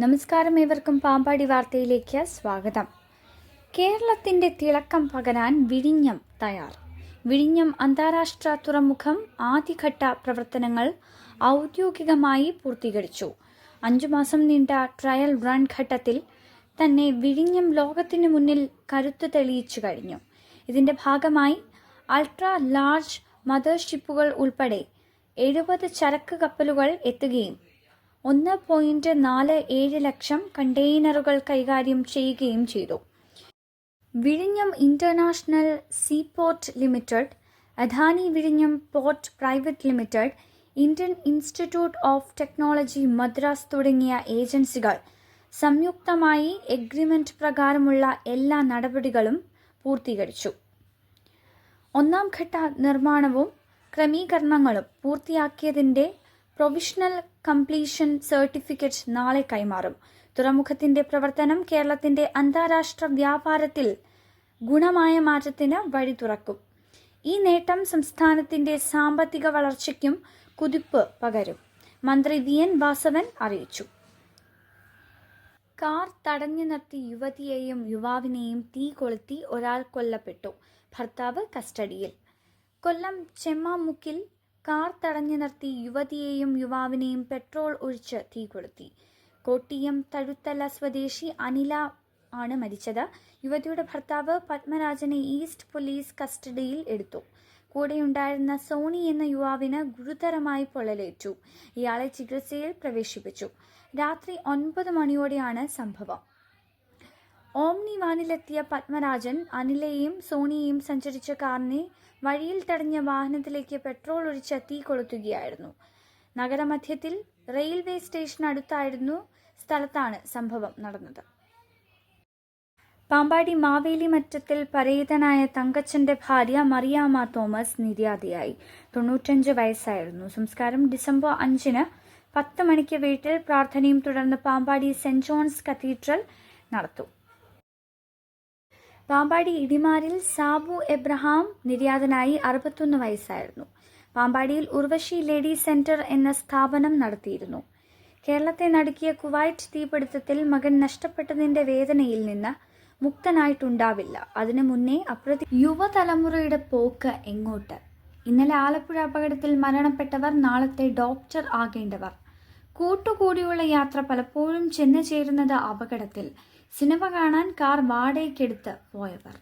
നമസ്കാരം ഏവർക്കും പാമ്പാടി വാർത്തയിലേക്ക് സ്വാഗതം. കേരളത്തിന്റെ തിളക്കം പകരാൻ വിഴിഞ്ഞം തയ്യാർ. വിഴിഞ്ഞം അന്താരാഷ്ട്ര തുറമുഖം ആദ്യഘട്ട പ്രവർത്തനങ്ങൾ ഔദ്യോഗികമായി പൂർത്തീകരിച്ചു. അഞ്ചു മാസം നീണ്ട ട്രയൽ റൺ ഘട്ടത്തിൽ തന്നെ വിഴിഞ്ഞം ലോകത്തിനു മുന്നിൽ കരുത്ത് തെളിയിച്ചു കഴിഞ്ഞു. ഇതിന്റെ ഭാഗമായി അൾട്രാ ലാർജ് മദർഷിപ്പുകൾ ഉൾപ്പെടെ എഴുപത് ചരക്ക് കപ്പലുകൾ എത്തുകയും ഒന്ന് പോയിന്റ് നാല് ഏഴ് ലക്ഷം കണ്ടെയ്നറുകൾ കൈകാര്യം ചെയ്യുകയും ചെയ്തു. വിഴിഞ്ഞം ഇന്റർനാഷണൽ സീപോർട്ട് ലിമിറ്റഡ് അധാനി വിഴിഞ്ഞം port private limited Indian institute of technology Madras തുടങ്ങിയ ഏജൻസികൾ സംയുക്തമായി എഗ്രിമെന്റ് പ്രകാരമുള്ള എല്ലാ നടപടികളും പൂർത്തീകരിച്ചു. ഒന്നാം ഘട്ട നിർമ്മാണവും ക്രമീകരണങ്ങളും പൂർത്തിയാക്കിയതിന്റെ പ്രൊവിഷണൽ കംപ്ലീഷൻ സർട്ടിഫിക്കറ്റ് നാളെ കൈമാറും. തുറമുഖത്തിന്റെ പ്രവർത്തനം കേരളത്തിന്റെ അന്താരാഷ്ട്ര വ്യാപാരത്തിൽ ഗുണമായ മാറ്റത്തിന് വഴി തുറക്കും. ഈ നേട്ടം സംസ്ഥാനത്തിന്റെ സാമ്പത്തിക വളർച്ചയ്ക്കും കുതിപ്പ് പകരും മന്ത്രി വി എൻ വാസവൻ അറിയിച്ചു. കാർ തടഞ്ഞു നിർത്തി യുവതിയെയും യുവാവിനെയും തീ കൊളുത്തി ഒരാൾ കൊല്ലപ്പെട്ടു ഭർത്താവ് കസ്റ്റഡിയിൽ. കൊല്ലം ചെമ്മാമുക്കിൽ കാർ തടഞ്ഞു നിർത്തി യുവതിയെയും യുവാവിനെയും പെട്രോൾ ഒഴിച്ച് തീ കൊളുത്തി. കോട്ടിയം തഴുത്തല സ്വദേശി അനില ആണ് മരിച്ചത്. യുവതിയുടെ ഭർത്താവ് പത്മരാജനെ ഈസ്റ്റ് പോലീസ് കസ്റ്റഡിയിൽ എടുത്തു. കൂടെയുണ്ടായിരുന്ന സോണി എന്ന യുവാവിന് ഗുരുതരമായി പൊള്ളലേറ്റു. ഇയാളെ ചികിത്സയിൽ പ്രവേശിപ്പിച്ചു. രാത്രി ഒൻപത് മണിയോടെയാണ് സംഭവം. ഓംനി വാനിലെത്തിയ പത്മരാജൻ അനിലയെയും സോണിയെയും സഞ്ചരിച്ച കാറിനെ വഴിയിൽ തടഞ്ഞ വാഹനത്തിലേക്ക് പെട്രോൾ ഒഴിച്ച് തീ കൊളുത്തുകയായിരുന്നു. നഗരമധ്യത്തിൽ റെയിൽവേ സ്റ്റേഷൻ അടുത്തായിരുന്നു സ്ഥലത്താണ് സംഭവം നടന്നത്. പാമ്പാടി മാവേലി മറ്റത്തിൽ പരേതനായ തങ്കച്ചന്റെ ഭാര്യ മറിയാമ്മ തോമസ് നിര്യാതയായി. തൊണ്ണൂറ്റഞ്ച് വയസ്സായിരുന്നു. സംസ്കാരം ഡിസംബർ അഞ്ചിന് പത്ത് മണിക്ക് വീട്ടിൽ പ്രാർത്ഥനയും തുടർന്ന് പാമ്പാടി സെന്റ് ജോൺസ് കത്തീഡ്രൽ നടത്തും. പാമ്പാടി ഇടിമാരിൽ സാബു എബ്രഹാം നിര്യാതനായി അറുപത്തൊന്ന് വയസ്സായിരുന്നു. പാമ്പാടിയിൽ ഉർവശി ലേഡി സെന്റർ എന്ന സ്ഥാപനം നടത്തിയിരുന്നു. കേരളത്തെ നടുക്കിയ കുവൈറ്റ് തീപിടുത്തത്തിൽ മകൻ നഷ്ടപ്പെട്ടതിന്റെ വേദനയിൽ നിന്ന് മുക്തനായിട്ടുണ്ടാവില്ല. അതിനു മുന്നേ അപ്രതി യുവതലമുറയുടെ പോക്ക് എങ്ങോട്ട്? ഇന്നലെ ആലപ്പുഴ അപകടത്തിൽ മരണപ്പെട്ടവർ നാളത്തെ ഡോക്ടർ ആകേണ്ടവർ. കൂട്ടുകൂടിയുള്ള യാത്ര പലപ്പോഴും ചെന്നു ചേരുന്നത് അപകടത്തിൽ. സിനിമ കാണാൻ കാർ വാടകയ്ക്കെടുത്ത് പോയവർ.